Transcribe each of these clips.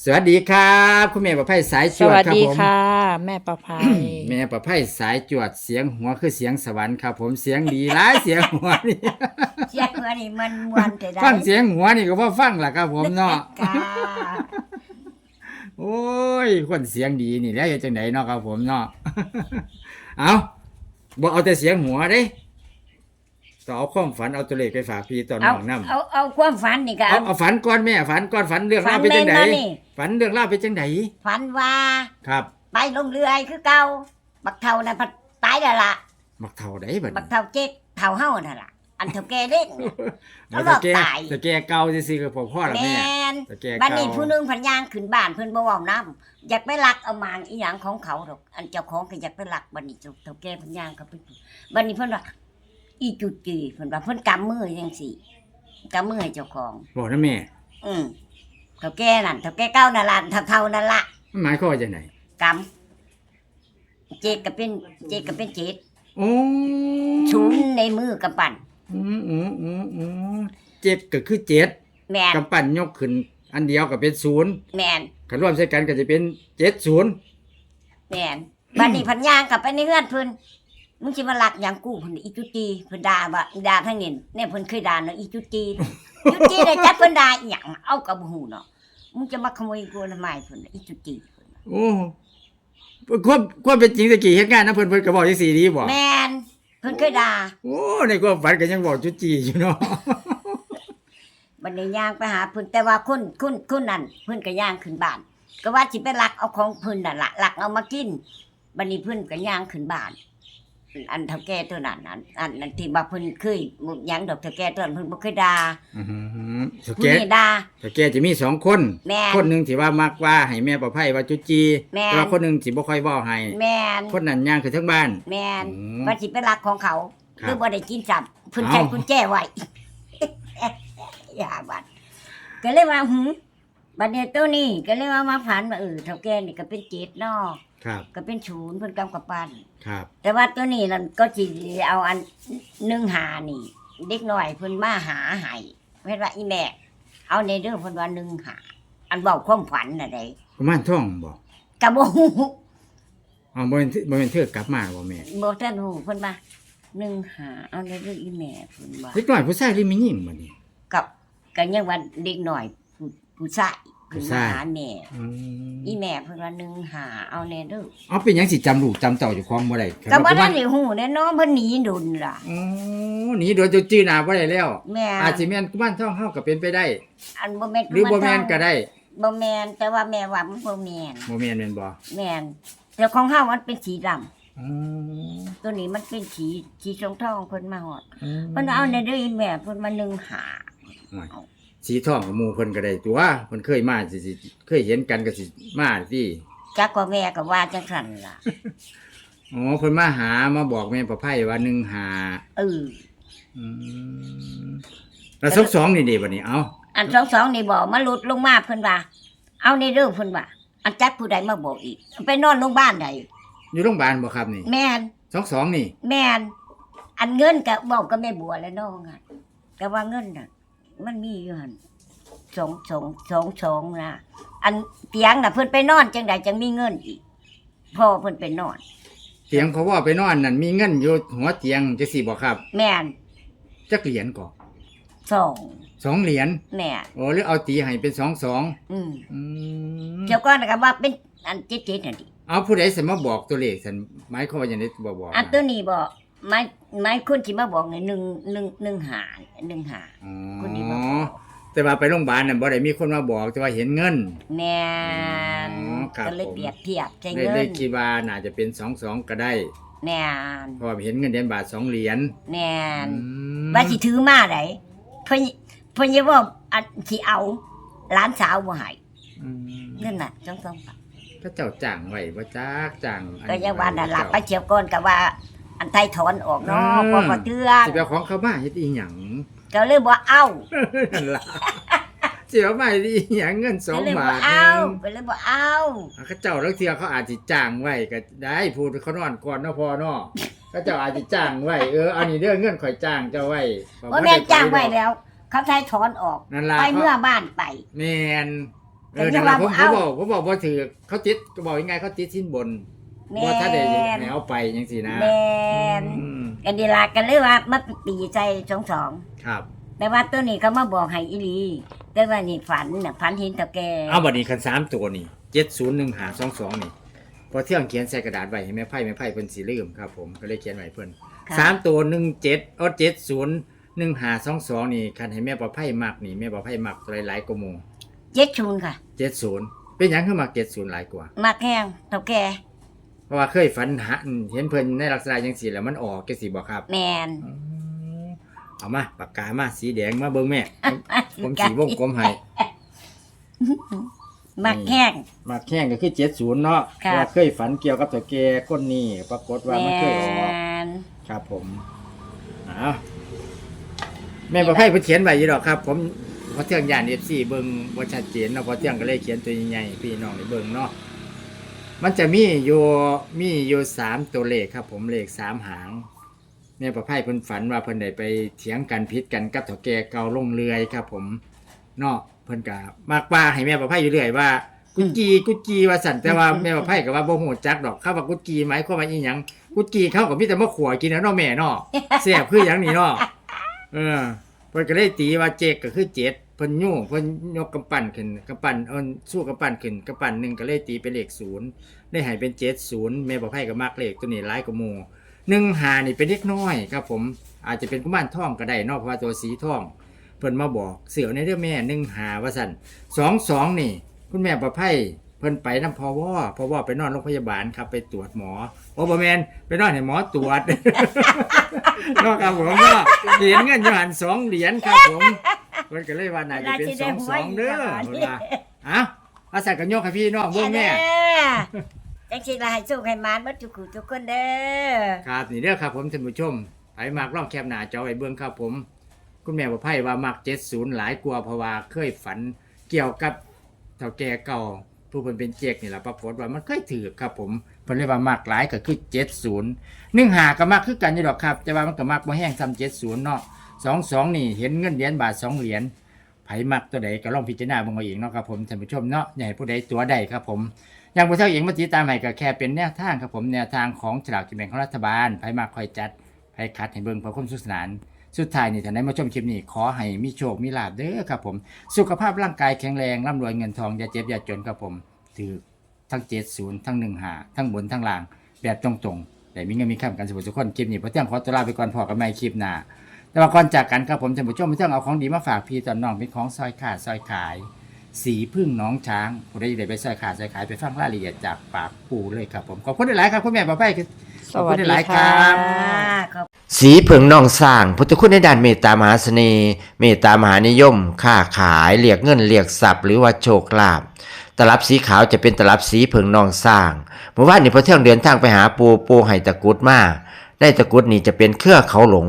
สวัสดีครับคุณแม่ประไพสายจสวดวัสครับดีผมค่ะ แม่ประภัย แม่ประไพสายจวดเสียงหัวคือเสียงสวรรค์ครับผมเสียงดีหลายเสียงหัวนี่ เสียงหัวนี่มันมวนแต่ได้ฟังเสียงหัวนี่ก็ว่าฟังล่ะครับผมเนาะค่ะโอ้ยคนเสียงดีนี่แล้วจะจังไหนเนาะครับผมเนาะ เอาบ่เอาแต่เสียงหัวเด้ ต่อเอาความฝันเอาตัวเลขไปฝากพี่ตอนเอาน้องน้ำเอาเอาความฝันนี่ก็เอาเอาเอาฝันก่อนแม่ฝันก่อนฝันเรื่องราวฝันเป็นจังไหนแม่นบ่นี่ ฝันเรื่องราวเป็นจังไหนฝันว่าครับไปลงเรือคือเก่าบักเท่านั้นพัดตายแล้วล่ะมักเท่าไดบัดบันี้กเท่าเจ๊กเท่าเฮานั่นล่ะ อันเท่าแก่เล็กน่ะเอาแล้วตะแกตาย ตะแกเก่าซื่อๆก็พอพ่อละแมแม่นตะแกบัดเก่านี้ผู้หนึงพันยางขึ้นบ้านเพิ่นบ่เว้าน้ำอยากไปลักเอามางอีหยังของเขาดอก อันเจ้าของก็อยากไปลักบัดนี้เจ้าเท่าแก่พันยางก็ไปบัดนี้เพิ่นว่า อีจุดจีเพิ่นว่าเพิ่นกำมือจังซี่กำมือให้เจ้าของ บอกนะแม่ อืมเท่าแก่นั่นเท่าแก่เก้านั่นล่ะเท่าเท่านั่นละมันหมายความว่าจังไหนกำเจดก็เป็นเจดก็เป็นเจดโอ้ชุนในมือกำปั้นอืมอืมอืมอืมเจ็ดก็คือเจ็ดแมนกำปั้นยกขึ้น อันเดียวก็เป็นศูนย์แมนขันรวมใส่กันก็จะเป็นเจ็ดศูนย์แมนบัดนี้พันยางกลับไปในเฮือนเพิ่น มึงสิมาลักหยังกูเพิ่นอีจุตีเพิ่นด่าว่าด่าทั้งนี้เนี่ยเพิ่นเคยด่าเนาะอีจุตีจุตีได้จักเพิ่นด่าอีหยังเอากับบ่ฮู้เนาะมึงจะมาขโมยกูทำไมเพิ่นอีจุตีเพิ่นโอ้ความความเป็นจริงตะกี้เฮ็ดงานนะเพิ่นเพิ่นก็บอกจังซี่ดีบ่แมนเพิ่นเคยด่าโอ้ในความฝันก็ยังบอกจุจีอยู่เนาะบันนี้ย่างไปหาเพิ่นแต่ว่าคนคนคนนั้นเพิ่นก็ย่างขึ้นบ้าน ก็ว่าสิไปลักเอาของเพิ่นนั่นละลักเอามากินบันนี้เพิ่นก็ย่างขึ้นบ้าน อันเท่าแก่ตัวนั้นอันอันอันที่ว่าเพิ่นเคยหมุกหยังดอกเท่าแก่ตัวนั้นเพิ่นบ่เคยด่าอือหือสผู้แกนี้ด่าสแกจะมีสองคน แม่น คนหนึ่งที่ว่ามักว่าให้แม่ประไพว่าจุจีแม่น แต่ว่าคนหนึ่งที่บ่ค่อยเว้าให้ แม่นคนนั้นย่างคือทั้งบ้าน แม่นอืมว่าสิไปลักของเขาครับหรือบ่ได้กินจับเพิ่นเอ้าใช้กุญแจไว้ อย่าบัดก็เลยว่าหึบัดนี้ตัวนี้ก็เลยว่ามาฝันว่าเออเท่าแก่นี่ก็เป็นเจ็ดเนาะ ครับก็เป็นศูนย์เพิ่นกำกับปั้นครับแต่ว่าตัวนี้นั่นก็สิเอาอันหนึ่งหานี่ เด็กน้อยเพิ่นมาหาให้เพิ่นว่าอีแม่ เอาในเรื่องเพิ่นว่าหนึ่งหาอันเว้าความฝันน่ะได้กุมารทองบ่ก็บ่ฮู้อ๋อบ่เป็นบ่เป็นเทือกกลับมาบ่แม่บ่ทันฮู้เพิ่นว่าหนึ่งหาเอาในเรื่องอีแม่เพิ่นว่าเด็กน้อยผู้ชายหรือมีหญิงบัดนี้กับก็ยังว่าเด็กน้อยผู้ผู้ชาย ผู้เพิ่นชามายหาแม่อืมอีแม่เพิ่นว่าหนึ่งหาเอาในเด้อเอาเป็นหยังสิจำลูกจำเต่าเจ้าของบ่ได้ก็บ่กุได้มารได้ฮู้แน่เนาะเพิ่นหนีดุนล่ะ อ๋อหนีโดยจะจื้อหน้าบ่ได้แล้ว แม่อาจสิแม่นกุมารทองเฮาก็เป็นไปได้ อันบ่แม่นหรือบ่แม่นก็ได้บ่แม่นแต่ว่าแม่ว่ามันบ่แม่นบ่แม่นแม่นบ่แม่นแต่ของเฮามันเป็นสีดำอืมตัวนี้มันเป็นสีสีทองทองๆเพิ่นมาฮอดอืม เพิ่นเอาในเด้ออีแม่เพิ่นมานึ่งหา สีทองกับหมู่เพิ่นก็ได้ตัวเพิ่นเคยมาสิสิเคยเห็นกันก็สิมาสิจักว่าแม่ก็ว่าจังซั่นล่ะอ๋อเพิ่นมาหามาบอกแม่ประไพว่าหนึ่งหาเอออืมแล้วซกสองนี่เด้บัดนี้เอาอันสองสองนี่บอกมาหลุดลงมาเพิ่นว่า เอาในเด้อเพิ่นว่าอันจักผู้ใดมาบอกอีก ไปนอนโรงพยาบาลใดอยู่โรงพยาบาลบ่ครับนี่ แม่นสองสองนี่ แม่นอันเงินก็บอกกับแม่บัวแล้วน้องอะก็ว่าเงินน่ะ มันมีอยู่หั่นสองสองสองสองนะอันเตียงน่ะเพิ่นไปนอนจังใดจังมีเงินอีกพ่อเพิ่นไปนอน เตียงเขาว่าไปนอนนั่นมีเงินอยู่หัวเตียงจังซี่บ่ครับแม่นจักเหรียญก่อสองสองเหรียญแม่นโอ้หรือเอาตีให้เป็นสองสองอืมอืมเจ้าก้อนก็ว่าเป็นอันเจ็ดๆนั่นดิเอาผู้ใดสิมาบอกตัวเลขฉันหมายความว่าอย่างนี้บ่บอกอันตัวนี้บอก ไม้ไม้คนที่มาบอกเนี่ยหนึ่งหนึ่งหนึ่งหาหนึ่งหา อ๋คนนี้มาอบอก แต่ว่าไปโรงพยาบาลน่ะบ่ได้มีคนมาบอกแต่ว่าเห็นเงิน แม่นอ๋อครับ ก็เลยผมเปรียบเทียบใจเลยเงิเลยนคิดว่าน่าจะเป็นสองสองก็ได้แม่นเพราะว่าเห็นเงินเหรียญบาทสองเหรียญแม่นอืมว่าสิถือมาไหนเพิ่นเพิ่นจะว่าอันสิเอาหลานสาวบ่ให้อืมนั่นน่ะจังซั่นพระเจ้าจ้างไว้บ่จักจ้างอันก็ยังว่านั่นล่ะไปเชียวก่อนก็ว่า อันไทยถอนออกเนาะพอพอเทื่อสิไปเอาของเขามาเฮ็ดอีหยังก็เลยบ่เอา นั่นล่ะสิเอามาเฮ็ดอีหยังเงินสอก็งเลยบาบ่ทเอาหนึง ก็เลยบ่เอา อะเขาเจ้าลังเทื่อเขาอาจสิจ้างไว้ก็ได้พูดเขานอนก่อนเนาะพอเนาะเขาเจ้าอาจสิจ้างไว้เอออันนี้เด้อเงินข่อยจ้างเจ้าไว้ว่าแม่นจ้างไว้แล้ว เขาไทยถอนออก นั่นล่ะไปเมื่อบ้านไป แม่นเออนั่นล่ะผมผมบอกผมบอกว่าถือเขาติดก็บอกยังไงเขาติดสิ้นบน แม่ว่าถ้าได้นให้เอาไปจังซี่นะแม่นอืมกันดีลากันเลยว่ามาปีใจสองสองครับ แต่ว่าตัวนี้เขามาบอกให้อีหลีแต่ว่านี่ฝันน่ะฝันเห็นเต่าแกเอาบัดนี้คันสามตัวนี่เจ็ดศูนย์หนึ่งหาสองสองนี่พอเที่ยงเขียนใส่กระดาษไว้ให้แม่ไพ่แม่ไพ่เพิ่นสีลืมครับผมก็เลยเขียนไว้เพิ่นค่ะสามตัวหนึ่งเจ็ดเอาเจ็ดศูนย์หนึ่งหาสองสองนี่คันให้แม่ปอไพ่มักนี่แม่ปอไพ่มักหลายหลายๆกว่าโมเจ็ดชุนค่ะ เจ็ดศูนย์เป็นหยังขึ้นมาเจ็ดศูนย์หลายกว่า มาแข้งเต่าแกเพ ราะว่าเคยฝันหาเห็นเพิ่นในลักษณะจังสี่แล้วมันออกแกสิบอกครับแมนอืมเอามาปากกามาสีแดงมาเบิ่งแม่ ผมผมสีวงกลมให้มาแข้ง มาแข่งก็คือเจ็ดศูนย์เนาะครับ ว่าเคยฝันเกี่ยวกับตัวแกคนนี้ปรากฏว่ามันเคยออกนครับผมอ้าวแม่ประไพ่เพิ่นเขียนไว้อยู่ดอกครับ ผมพอเที่ยงยานเอฟซีเบิ่งบ่ชัดเจนเนาะพอเที่ยงก็เลยเขียนตัวใหญ่ๆพี่น้องได้เบิ่งเนาะ มันจะมีอยู่มีอยู่สามตัวเลขครับ ผมเลขสามหางแม่ประไพ่เพิ่นฝันว่าเพิ่นได้ไปเถียงกันพิษกันกับเฒ่าแก่เก่าลงเรือยครับ ผมเนาะเพิ่นก็มากว่าให้แม่ประไพ่อยู่เรื่อยว่า กุจจีกุจจีว่าสั่นแต่ว่าแม่ประไพ่ก็ว่าบ่ฮู้จักดอกคำว่ากุจจีหมายความว่าอีหยังกุจจีเขาก็มีแต่มาขัวกินนะเนาะแม่เนาะแซ่บคือหยังนี่เนาะเออเพิ่นก็เลยตีว่าเจกก็คือเจ็ดเพิ่นยู่เพิ่นยกกำปั้นขึ้นกำปั้นเอิ้นสู้กำปั้นขึ้นกำปั้นหนึ่งก็เลยตีเป็นเลขศูนย์ได้ให้เป็นเจ็ดศูนย์แม่ประไพ่ก็มักเลขตัวนี้หลายกว่าหมู่หนึ่งหานี่เป็นเล็กน้อยครับผมอาจจะเป็นกุมารทองก็ได้เนาะเพราะว่าตัวสีทองเพิ่นมาบอกเสือในเรื่องแม่หนึ่งหาว่าสั่นสองสองนี่ คุณแม่ประไพ่เพิ่นไปน้ำพอว่อพอว่อไปนอนโรงพยาบาลครับไปตรวจหมอโอ้บแมนไปนอนให้หมอตรวจเนอกครับผมก็เหรียญเงินยู่หันสองเหรียญครับผม พิ่นก็เลยว่าน่าจะเป็นสองสองเด้อเพิ่นว่าอะอาศัยกันโยกให้พี่น้องเบิ่งแม่จังสิลาให้สุขให้มานเบ่ทุกคู่ทุกคนเด้อครับนี่เด้อครับผมท่านผู้ชมไปมากล่องแคบหน้าจอไว้เบิ่งครับผม คุณแม่ประไพ่ว่ามักเจ็ดศูนย์หลายกลัวาเพราะว่าเคยฝันเกี่ยวกับเฒ่าแก่เก่าผู้เพิ่นเป็นเจกนี่แหละปรากฏว่ามันเคยถือครับผมเพิ่นเลยว่ามักหลายก็คือเจ็ดศูนย์หนึ่งหาก็มักคือกันอยู่ดอกครับ แต่ว่ามันก็มักบ่แห้งซ้ำเจ็ดศูนย์เนาะ สองสองนี่เห็นเงินเหรียญบาทสองเหรียญไผมักตัวใดก็ลองพิจารณาเบิ่งเอาเองเนาะครับผมท่านผู้ชมเนาะอย่าให้ผู้ใดตัวใดครับผมอย่างผู้เฒ่าเองมาติดตามให้ก็แค่เป็นแนวทางครับผมแนวทางของฉลากกินแบ่งของรัฐบาลไผมาคอยจัดไผคัดให้เบิ่งเพื่อความสุขสนานสุดท้ายนี่ท่านได้มาชมคลิปนี้ขอให้มีโชคมีลาภเด้อครับผม สุขภาพร่างกายแข็งแรงร่ำรวยเงินทองอย่าเจ็บอย่าจนครับผมถือทั้งเจ็ดศูนย์ทั้งหนึ่งหาทั้งบนทั้งล่าง แบบตรงๆแต่มีเงินมีคำกันสุขทุกคนคลิปนี้พอเที่ยงขอตัวลาไปก่อนพอกันใหม่คลิปหน้า แต่ว่าก่อนจากกันครับผมท่านผู้ชมเที่ยงเอาของดีมาฝากพี่ตอนน้องเป็นของซอยขาดซอยขาย สีพึ่งน้องช้างผู้ใดได้ไปซอยขาดซอยขายไปฟังรายละเอียดจากปากปู่เลยครับผมขอบคุณหลายๆครับคุณแม่ป้าไปขอบคุณหลายๆครับขอบสีเผิงนองสร้างพุทธคุณในด้านเมตตามหาเสน่ห์เมตตามหานิยม ค้าขายเรียกเงินเรียกทรัพย์หรือว่าโชคลาภตลับสีขาวจะเป็นตลับสีเผิงนองสร้างเมื่อวานนี้พอเที่ยงเดินทางไปหาปูปูไห้ตะกรุดมาได้ตะกรุดนี่จะเป็นเครือเขาหลง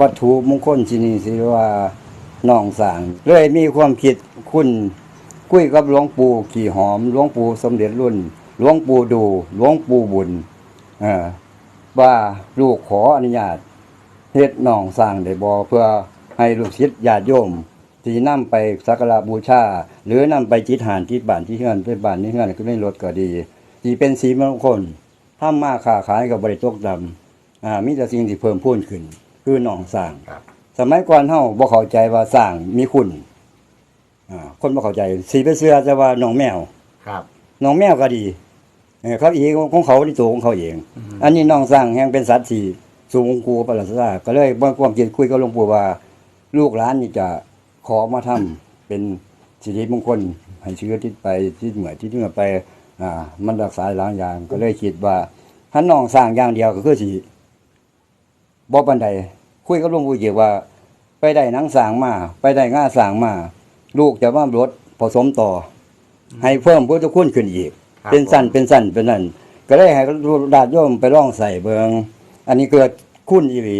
วัตถุมงคลที่นี่สิว่าน้องสางเลยมีความคิดคุณคุยกับหลวงปู่ขี่หอมหลวงปู่สมเด็จรุ่นหลวงปู่ดูหลวงปู่บุญว่าลูกขออนุญาตเฮ็ดน้องสร้างได้บ่เพื่อให้ลูกศิษย์ญาติโยมที่นำไปสักการะบูชาหรือนำไปจิตหานที่บ้านที่เฮือนไปบ้านนี้เฮือนก็ไม่ลดก็ดีทีเป็นสีมงคลทำมาค้าขายกับบริตกดำอ่ามีแต่สิ่งที่เพิ่มพูนขึ้น คือหนองสร้าง ครับ สมัยก่อนเฮาบ่เข้าใจว่าสร้างมีคุณอ่าคนบ่เข้าใจสีไปเสื้อแต่ว่าหนองแมวครับ หนองแมวก็ดีเออเขาเองของเขาที่ตัวของเขาเองอันนี้หน้องสร้างแห่งเป็นสัตว์ที่สูงกูประหลาดซาก็เลยบ่ความคิดคุยกับหลวงปู่ว่า ลูกหลานนี่จะขอมาทำเป็นสิริมงคลให้เชื้อที่ไปที่เหมือนที่เหมือนไป อ่า มันรักษาหลายอย่างก็เลยคิดว่าถ้าน้องสร้างอย่างเดียวก็คือสิ บ่ปานใดคุยกับหลวงปู่เกี่ยวว่า ไปได้หนังสร้างมา ไปได้ง่าสร้างมา ลูกจะว่ารถผสมต่อ ให้เพิ่มพุทธคุณขึ้นอีก ครับเป็นสั้นผม เป็นสั้นเป็นนั่นก็เลยให้ญาติโยมไปลองใส่เบิงอันนี้เกิดคุณอีหลี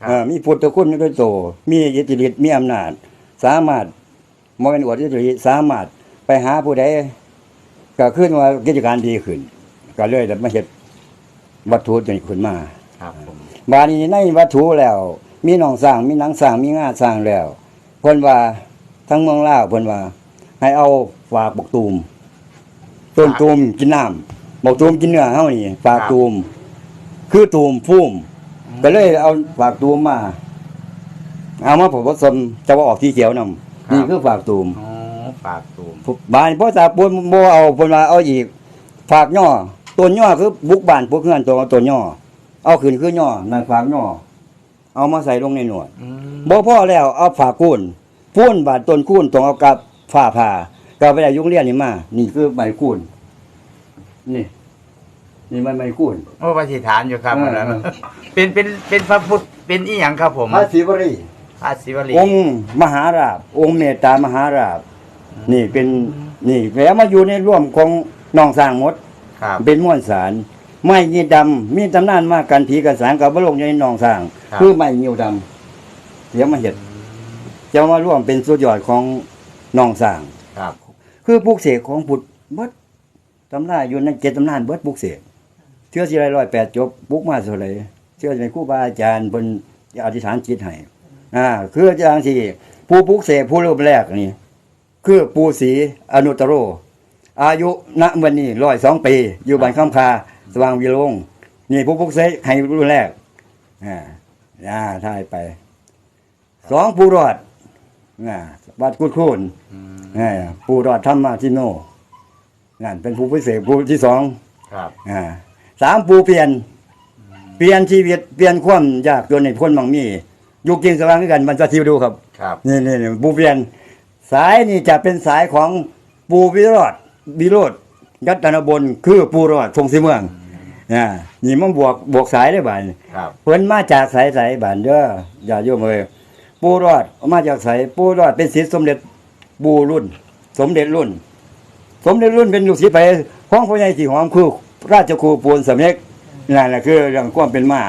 ครับ เออมีพุทธคุณด้วยโตมีอิทธิฤทธิ์มีอำนาจ สามารถมเป็นอวดอิทธิฤทธิ์สามารถไปหาผู้ใดก็ขึ้นว่ากิจการดีขึ้น ก็เลยได้มาเฮ็ดวัตถุตัวนี้ขึ้นมา ครับผมบาดนี้ในวัตถุแล้ว มีหนองสร้างมีหนังสร้างมีงาสร้างแล้วเพิ่นว่าทั้งเมืองลาวเพิ่นว่า ให้เอาฝากบกตูมต้นตูมกินน้ำบกตูมกินเนื้อเฮานี่ฝากตูม คือตูมพุ่มก็เลยเอาฝากตูมมา เอามาผสมจะว่าออกที่เขียวนำนี่คือฝากตูมอ๋อฝากตูมบ้านพ่อตาปูนบ่เอาเพิ่นว่าเอาอีกฝากย่อต้นย่อคือบุกบ้านพวกเฮือนตัวต้นย่อ เอาขึ้นคือย่อนั่นฝากย่อเอามาใส่ลงในหนวดอืมบ่พอแล้วเอาฝากคูนพูนบาดต้นคูนต้องเอากับฝ้าผ่าก็ไปได้ยุงเรียนนี่มา นี่คือใบคูนนี่ นี่มันใบคูนโอ้ปฏิฐานอยู่ครับเอออันนั้นเป็นเป็นเป็นพระพุทธเป็นอีหยังครับผมพระศิวรีพระศิวลีองค์มหาราบ องค์เมตตามหาราบ นี่เป็นนี่แล้วมาอยู่ในร่วมของน้องสร้างหมดครับเป็นม้วนสาร ไม้ยีดำมีตำนานมากกันผีกันสางกับบลงอยู่ในหนองสร้าง ครับ คือไม้ยิวดำเดี๋ยวมาเห็ดจะมาร่วมเป็นสุดยอดของหนองสร้าง ครับ คือปลูกเสกของพุทธเบิดตำราอยู่ในเจ็ดตำนานเบิดปลูกเสกเชื่อสิไรร้อยแปดจบปลูกมาเท่าไหรเชื่อในครูบาอาจารย์เพิ่นอธิษฐานจิตให้อ่าคืออย่างที่ผู้ปลูกเสกผู้รูปแรกนี่ คือปูศรีอนุตตโร อายุณวันนี้ร้อยสองปี อยู่บ้านข้ามคา สว่างวิโรงนี่ผู้พุกเสกให้รุ่นแรกอ่าอ่าถ่ายไป สองปูรอดอ่าวัดกุดคูนอืมอ่าปูรอดธรรมาทิโนนั่นเป็นผู้พิเศษผู้ที่สองครับอ่าสามปูเปลี่ยน เปลี่ยนชีวิตเปลี่ยนความยากจนในพ้นบางมีอยู่กินสว่างด้วยกันมันจะทิวดูครับครับนี่นี่นี่ปูเปลี่ยนสายนี่จะเป็นสายของปูวิโรธวิโรธยัตนบนคือปูรอดทรงสีเมือง อ่านี่มันบวกบวกสายได้บ่ายครับ เพิ่นมาจากสายสายบานเด้ออย่าโยมเอ้ยปูรอดมาจากสายปูรอดเป็นศิษย์สมเด็จปูรุ่น สมเด็จรุ่น สมเด็จรุ่นเป็นลูกศิษย์ไปห้องพ่อใหญ่สีหอมคือราชครูปูนสำเร็จนั่นแหละคือเรื่องความเป็นมา